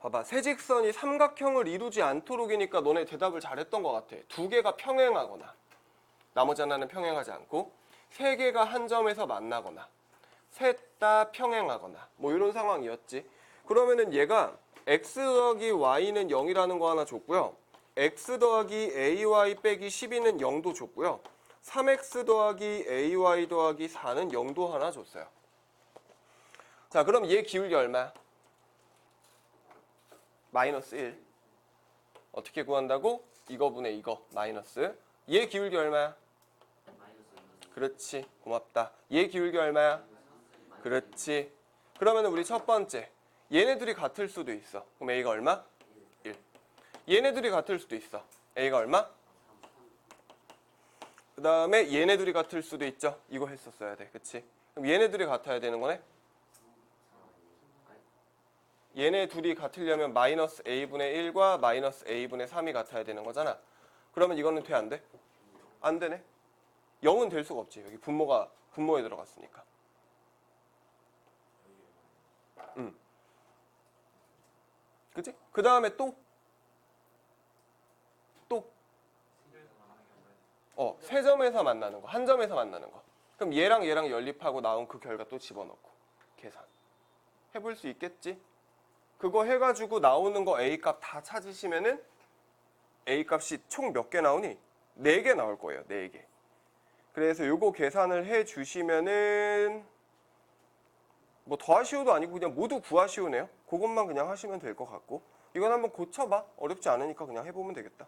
봐봐 세직선이 삼각형을 이루지 않도록이니까 너네 대답을 잘했던 것 같아. 두 개가 평행하거나 나머지 하나는 평행하지 않고 세 개가 한 점에서 만나거나 셋 다 평행하거나 뭐 이런 상황이었지. 그러면은 얘가 x 더하기 y는 0이라는 거 하나 줬고요. x 더하기 ay 빼기 12는 0도 줬고요. 3x 더하기 ay 더하기 4는 0도 하나 줬어요. 자 그럼 얘 기울기 얼마야? 마이너스 1 어떻게 구한다고? 이거분의 이거 마이너스 얘 기울기 얼마야? 그렇지 고맙다 얘 기울기 얼마야? 그렇지 그러면 우리 첫 번째 얘네들이 같을 수도 있어 그럼 A가 얼마? 1 얘네들이 같을 수도 있어 A가 얼마? 그 다음에 얘네들이 같을 수도 있죠 이거 했었어야 돼 그치? 그럼 얘네들이 같아야 되는 거네 얘네 둘이 같으려면 마이너스 a분의 1과 마이너스 a분의 3이 같아야 되는 거잖아. 그러면 이거는 돼 안 돼? 안 되네. 0은 될 수가 없지. 여기 분모가 분모에 들어갔으니까. 음. 그치? 그 다음에 또? 또? 어, 세 점에서 만나는 거, 한 점에서 만나는 거. 그럼 얘랑 얘랑 연립하고 나온 그 결과 또 집어넣고 계산. 해볼 수 있겠지? 그거 해가지고 나오는 거 A 값 다 찾으시면은 A 값이 총 몇 개 나오니? 4개 나올 거예요. 4개. 그래서 요거 계산을 해 주시면은 뭐 더하시오도 아니고 그냥 모두 구하시오네요. 그것만 그냥 하시면 될 것 같고 이건 한번 고쳐봐. 어렵지 않으니까 그냥 해보면 되겠다.